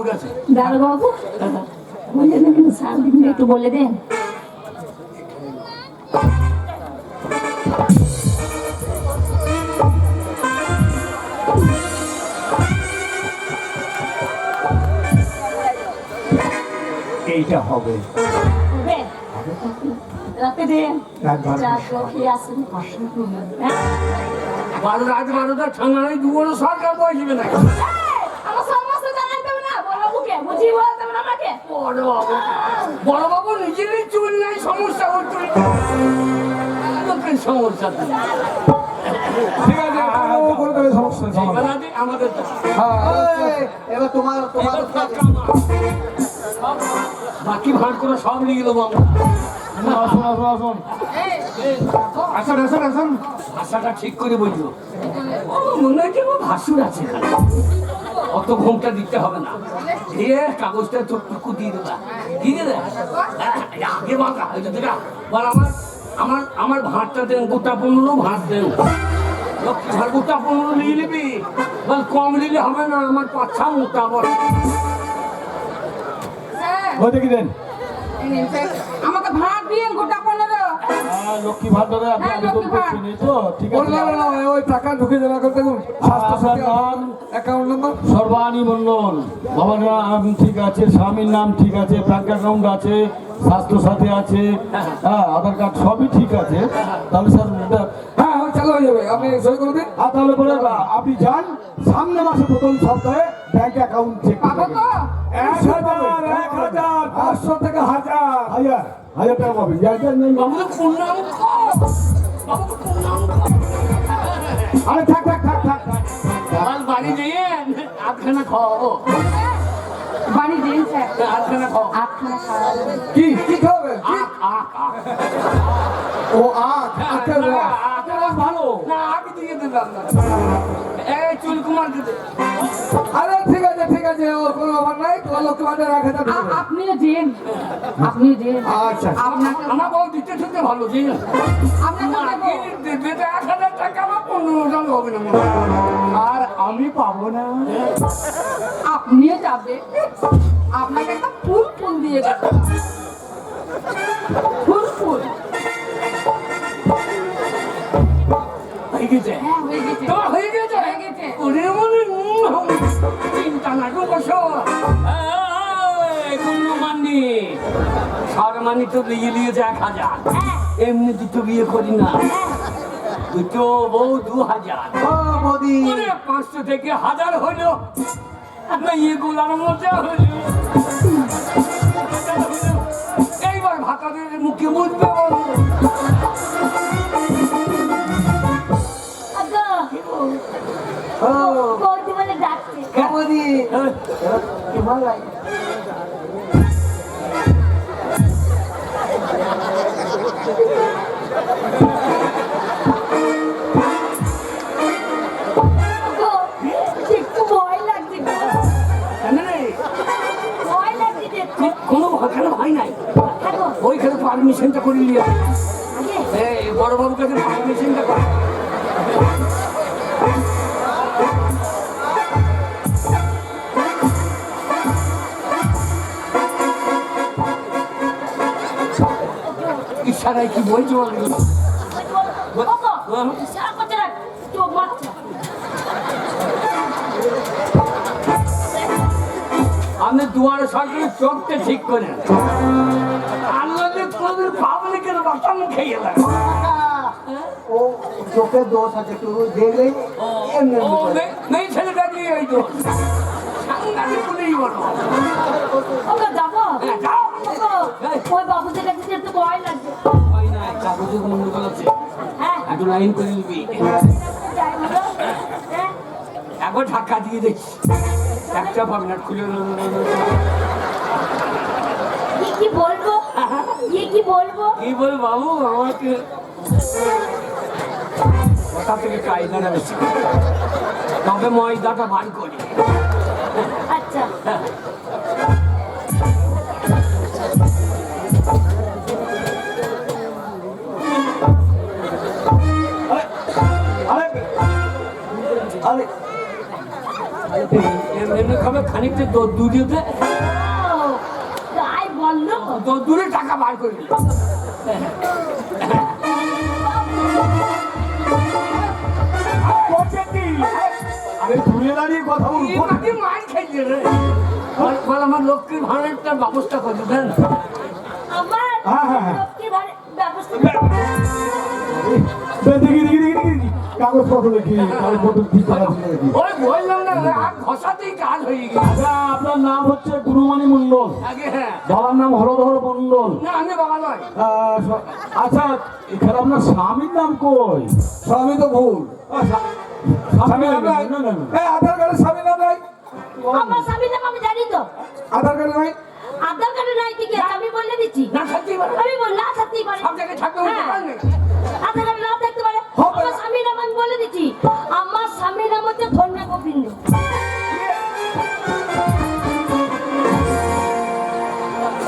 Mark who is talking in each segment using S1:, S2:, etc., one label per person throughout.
S1: বাবুর কাছে?
S2: দিন একটু বলে দেন।
S1: এইটা হবে।
S2: রাতে দেন। হ্যাঁ?
S1: বারো রাত বারোটা ঠান্ডা নেই দুপুরে সরকার বসবে না
S2: এই, আমার সমস্ত জানাই দেবে না বড় বাবুকে বুঝিয়ে আমাকে।
S1: বড় বাবু। বড় বাবু নিজেরই চুল নাই সমস্যা লোকের সমস্যা
S3: ঠিক আছে
S1: আমাদের
S3: হ্যাঁ,
S4: এবার তোমার তোমার
S1: বাকি ভাগ করে সব নিয়ে গেল আমরা
S3: আসুন আসুন আসুন। আসুন আসুন আসুন।
S1: ভাষাটা ঠিক করে বলছো মনে হয় ও ভাসুর আছে। অত ঘুমটা দিতে হবে না। দিয়ে কাগজটা চোখটুকু দিয়ে দেবা। দিয়ে দেবে? হ্যাঁ, আগে বাঁকা হয়তো দেখা। বল আমার আমার আমার ভাতটা দেন গোটা পনেরো ভাত দেন। গোটা পনেরো নিয়ে নিবি। বল কম নিলে হবে না আমার পাচ্ছা মোটা বল
S5: আমাকে ভাত দিয়ে গোটা পনেরো
S3: লক্ষ্মী ভান্ডারে আপনি
S5: হ্যাঁ,
S3: আবেদন
S5: লক্ষ্মী ভান্ডার।
S3: করছেন এই তো ঠিক আছে?
S4: না, ওই টাকা ঢুকে দেওয়া করতে স্বাস্থ্য সাথী অ্যাকাউন্ট নাম্বার
S3: সর্বাণী মন্ডল বাবার নাম ঠিক আছে স্বামীর নাম ঠিক আছে ব্যাংক অ্যাকাউন্ট আছে স্বাস্থ্য সাথী আছে হ্যাঁ আধার কার্ড সবই ঠিক আছে। তাহলে স্যার
S4: হ্যাঁ হ্যাঁ চালু হয়ে যাবে আপনি সই করে দিন।
S3: আর তাহলে পরে আপনি যান সামনে মাসে প্রথম সপ্তাহে ব্যাংক অ্যাকাউন্ট চেক এক হাজার এক হাজার পাঁচশো থেকে হাজার। হাজার। হাজার টাকা পাবেন যার যার নেই।
S1: বাবু তো নাম বাবু তো নাম
S3: আরে থাক থাক থাক থাক।
S1: কাল বাড়ি যেয়ে আধখানা খাওয়াবো।
S5: বাড়ি স্যার।
S1: আধখানা খাও।
S2: আটখানা খাওয়াবো।
S4: কি কি খাবেন ও
S1: আখ আখ।
S4: ও
S1: ভালো। না আখ দিয়ে দিলাম না। এই চুল কুমার দিতে
S4: আরে ঠিক আছে ঠিক আছে ওর কোনো ব্যাপার নাই তোমার হাজার ঢুকে দেবে।
S5: আপনিও দিন আপনিও দিন
S4: আচ্ছা।
S5: আপনাকে
S1: আমার বউ দিতে শুনতে ভালো জি
S5: আপনাকে দেবো।
S1: তো এক হাজার টাকা আমার পনেরো টাকা হবে না
S3: আর আমি পাবো না।
S5: আপনিও যাবে। আপনাকে একটা ফুল ফুল দিয়ে দেবো।
S1: গেছে।
S5: হ্যাঁ হয়ে
S1: তোমার হয়ে গেছে? ওরে মনে চিন্তা না গো বসো। মানি তো বিয়ে নিয়েছে এক হাজার। এমনি দুটো বিয়ে করি না। দুটো বউ দু হাজার। পাঁচশো থেকে হাজার হইল না এগুলার মজা হইল হইল। এইবার ভাতাদের মুখে বলো কোনো ওখানে হয় নাই?
S2: থাকো
S1: ওইখানে পারমিশনটা করে নিয়ে বড় বাবুর কাছে পারমিশনটা করে। ইশারায় কি
S2: চোখ মারছে।
S1: আপনি দুয়ারে সরকারি চোখটা ঠিক করেন আল্লাহ কোনদিন পাবলিকের বাসন খেয়ে গেলেন
S4: ও চোখের দোষ আছে একটু।
S1: মেয়ে- মেয়ে ছেলেটা নিয়ে এই তো সাংঘাতিক বলো।
S2: ওগো, যাব?
S1: হ্যাঁ, যাও।
S2: ওই বাবুদের কাছে যেতে ভয় লাগছে।
S1: হয় না কাগজে গন্ডগোল আছে
S2: হ্যাঁ,
S1: একটু লাইন করে নিবি।
S2: যাই বলো। হ্যাঁ,
S1: একবার ধাক্কা দিয়ে দেখছি একটা ভাবনা খুলে
S2: কি কি বলব? কি কি বলব?
S1: কি বল বাবু? আমাকে কথা থেকে কায়দাটা বেশি। তবে ময়দাটা বার করি।
S2: আচ্ছা।
S1: এমনি খাবে খানিকটা দূরে দে
S2: ও, তাই বলল?
S1: দূরে টাকা বার করে দিল
S3: দাঁড়িয়ে কথা বলুন
S1: এবারে মার খেয়েছে রে। বল- বল আমার লক্ষ্মীর ভাড়ারটার ব্যবস্থা করে দেন
S2: আমার
S3: হ্যাঁ, হ্যাঁ, হ্যাঁ।
S2: ভাড়া ব্যবস্থা
S3: দেখি দেখি দেখি দেখি কাগজপত্র দেখি কাগজপত্র ঠিক করা
S1: ওই বললাম না আর ঘষাতেই কাজ হয়ে গেছে।
S3: আচ্ছা আপনার নাম হচ্ছে গুরুমানি মন্ডল
S1: আগে হ্যাঁ।
S3: বাবার নাম হরধর
S1: না আমি বাবা নয়।
S3: আচ্ছা এখানে আপনার স্বামীর নাম কই?
S4: স্বামী তো ভুল।
S3: স্বামী নাম
S4: আধার কার্ডে স্বামী নাম নাই?
S2: আমার স্বামীর নাম আমি জানি তো।
S4: আধার কার্ডে নাই?
S2: আধার কার্ডে নাই ঠিক আছে আমি বলে দিচ্ছি।
S1: না পারে।
S2: আমি বল না থাকতেই পারে।
S1: সব জায়গায় থাকবে বলতে
S2: হ্যাঁ। আধার কার্ডে নাও থাকতে পারে। আমার স্বামীর নাম আমি বলে দিচ্ছি। আমার স্বামীর নাম হচ্ছে ধন্যা গোবিন্দ।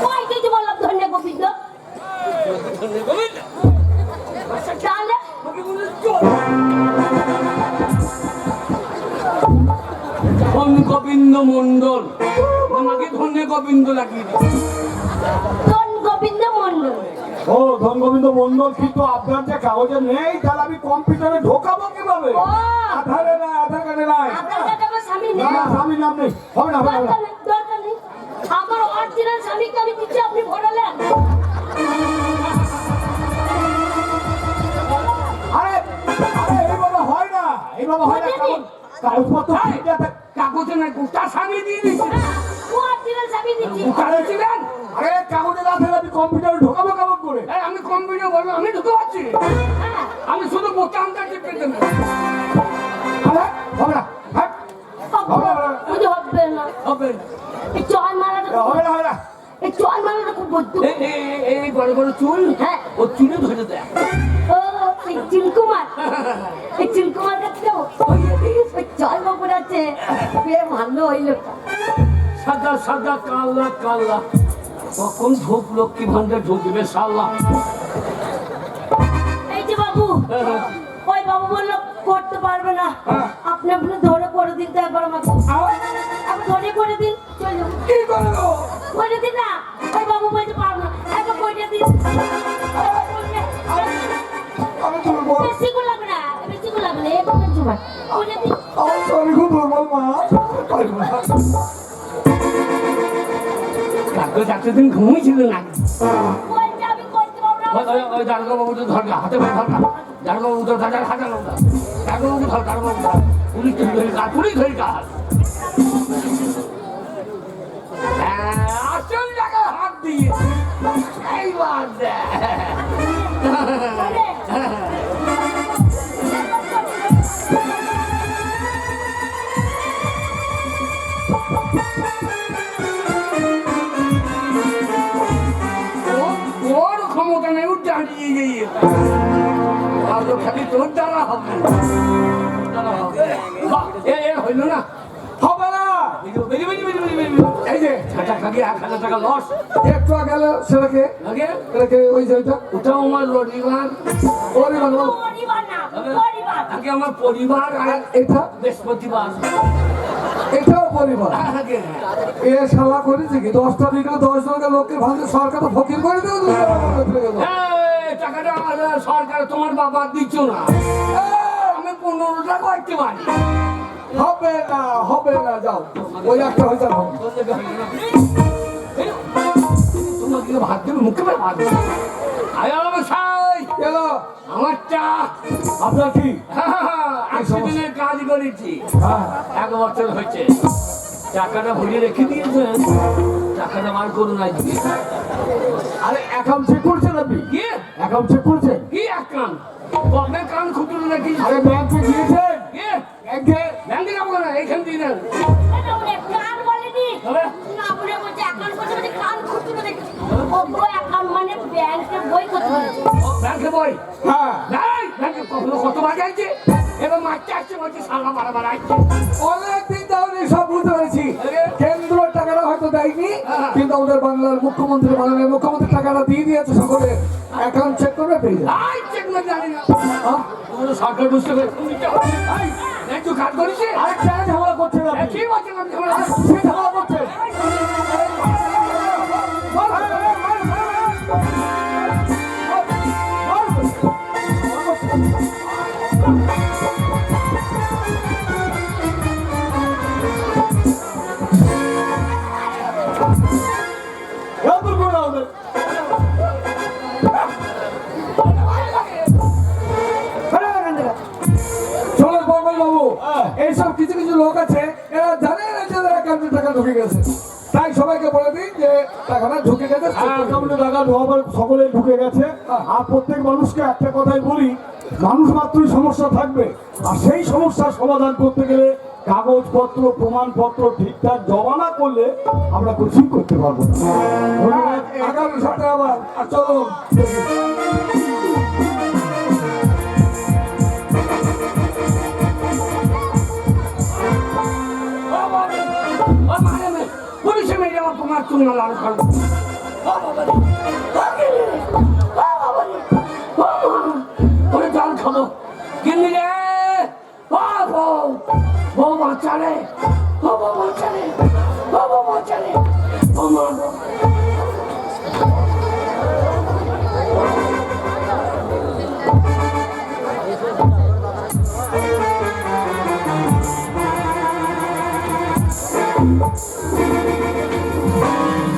S2: ওই কিছু বললাম ধন্যা গোবিন্দ।
S1: ধন গোবিন্দ মন্ডল আমাকে ধন্য গোবিন্দ লাগিয়ে
S2: ধন গোবিন্দ মন্ডল
S3: ও ধন গোবিন্দ মন্ডল কিন্তু আপনার যে কাগজে নেই তাহলে আমি কম্পিউটারে ঢোকাবো কীভাবে?
S2: ও।
S3: আধারে নাই আধার কার্ডে নাই। না
S2: নেই।
S3: না স্বামীর নাম নেই। হবে না হবে না,
S2: আমার অরিজিনাল স্বামীকে আমি দিচ্ছি আপনি ভরালেন
S3: আরে আরে এইভাবে হয় না এইভাবে হয় না কাগজ
S1: না গোটা স্বামী দিয়ে দিয়েছে।
S2: ও অরিজিনাল স্বামী দিচ্ছি।
S1: কারে ছিলেন?
S3: আরে কাগজে না আমি কম্পিউটারে ঢোকাবো কেমন করে?
S1: আমি কম্পিউটার বলব আমি ঢুকে পাচ্ছি
S2: হ্যাঁ।
S1: আমি শুধু বোতামটা টিপে দেবো।
S3: হবে না হ্যাঁ, হবে না,
S2: হবে। না চল মারাটা
S3: হবে না হবে না।
S2: এই চল মারাটা খুব বদ্ধ
S1: এই বড় বড় চুল।
S2: হ্যাঁ।
S1: ও চুলে
S2: ওই লোকটা
S1: সাদা সাদা কখন ঢোক লক্ষ্মী ভান্ডার ঢুকবে সাল্লা
S2: এই যে বাবু ওই বাবু বলল করতে পারবে না। আপনি আপনি ধরে করে দিন তো একবার আমাকে। আপনি ধরে করে দিন। চল
S4: কি
S2: করে দিন না।
S1: ডাক্তার ডাক্তার দিন ঘুমিয়েছিল না
S2: করতে পারব না
S1: হাতে করে ধরগা দারোগা বাবু তো দাদা হাতে ধরগা ধর দারোগা ধর। পুলিশ তো কাজ পুলিশ ধরে। দাঁড়িয়ে গিয়ে আর তো খালি তোর দ্বারা হবে। দ্বারা হবে। বাহ, এ এ হইল না।
S3: হবে না।
S1: বেরিয়ে, বেরিয়ে, বেরিয়ে, বেরিয়ে, বেরিয়ে, বেরিয়ে। এই যে ঝাঁটা খাগে এক হাজার টাকা লস।
S4: একটু আগে ছেলেকে। ছেলেকে ওই যে ওইটা
S1: ওটাও আমার রবিবার
S2: পরিবার না। পরিবার
S1: আগে? আমার পরিবার আর
S4: আর এটা?
S1: বৃহস্পতিবার।
S4: এটাও পরিবার। এ শালা করেছে কি? দশটা দিকে দশ জনকে লোককে ভাঙে সরকার তো ফকির করে দেবে
S1: টাকাটা সরকার তোমার বাবা দিচ্ছ না। আমি পনেরো টাকা পারি।
S4: হবে না হবে না যাও। ওই একটা হয়ে যাবে
S1: তোমাকে ভাত দেবে? মুখে ভাত দেবে? আয় সাই
S4: এলো
S1: আমার চা
S3: আপনার কি?
S1: দিনের কাজ করেছি।
S3: হ্যাঁ।
S1: এক বছর হয়েছে। টাকাটা ভরিয়ে রেখে দিয়েছেন। টাকাটা বার করুন আজকে
S3: আরে অ্যাকাউন্ট চেক করছেন আপনি
S1: কি?
S3: অ্যাকাউন্ট চেক করছেন
S1: কি এক কান কবে কান খুঁটুলো নাকি
S3: আরে ব্যাংকে গিয়েছেন
S1: কি?
S3: ব্যাংকে
S1: ব্যাংকে যাব না এইখান দিয়ে দেন
S2: কান বলেনি। না বলে বলছে অ্যাকাউন্ট করতে বলছে কান ও অ্যাকাউন্ট মানে ব্যাংকের বই করতে।
S1: ব্যাংকে বই?
S3: হ্যাঁ।
S1: নাই ব্যাংকে কত বার এবার মারতে আসছে বলছে সালা বারবার আসছে
S4: অনেকদিন তাহলে সব বুঝতে পেরেছি। কেন্দ্র টাকাটা হয়তো দেয়নি
S1: হ্যাঁ।
S4: কিন্তু আমাদের বাংলার মুখ্যমন্ত্রী মাননীয় মুখ্যমন্ত্রী টাকাটা দিয়ে দিয়েছে সকলে অ্যাকাউন্ট চেক করবে পেয়ে যাবে
S1: চেক না জানি না
S4: হ্যাঁ?
S1: সরকার বুঝতে তুই কাজ
S3: ঝামেলা করছেন
S1: কি?
S3: সে ঝামেলা
S4: লোক আছে এরা জানে না যে এদের অ্যাকাউন্টে টাকা ঢুকে গেছে। তাই সবাইকে বলে দিন যে টাকাটা ঢুকে গেছে
S3: অ্যাকাউন্টে টাকা ঢোকাবার সকলেই ঢুকে গেছে। আর প্রত্যেক মানুষকে একটা কথাই বলি মানুষ মাত্রই সমস্যা থাকবে। আর সেই সমস্যার সমাধান করতে গেলে কাগজপত্র প্রমাণপত্র ঠিকঠাক জমা না করলে আমরা কোচিং করতে পারব না।
S4: আগামী সপ্তাহে আবার চলো।
S1: আমার চুল লাল মা, ওরে জল খাব। গিন্নি রে। বউ। বউ বাচ্চা রে। ও বউ বাচ্চা বউ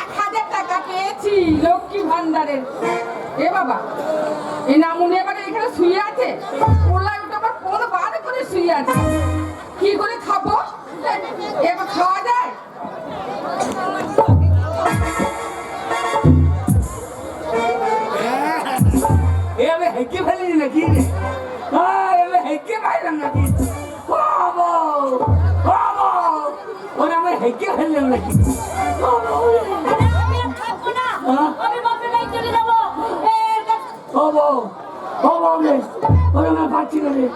S5: এক হাজার টাকা পেয়েছি, লক্ষ্মী ভান্ডারের। এ বাবা এই নামুনি এবারে এখানে শুয়ে আছে? ওলাই উঠে আবার কোন বার করে শুয়ে আছে? কি করে খাব? এবার খাওয়া যায়?
S2: এর কাছে
S1: ও বউ ও বউ রে ওরে পাচ্ছি না রে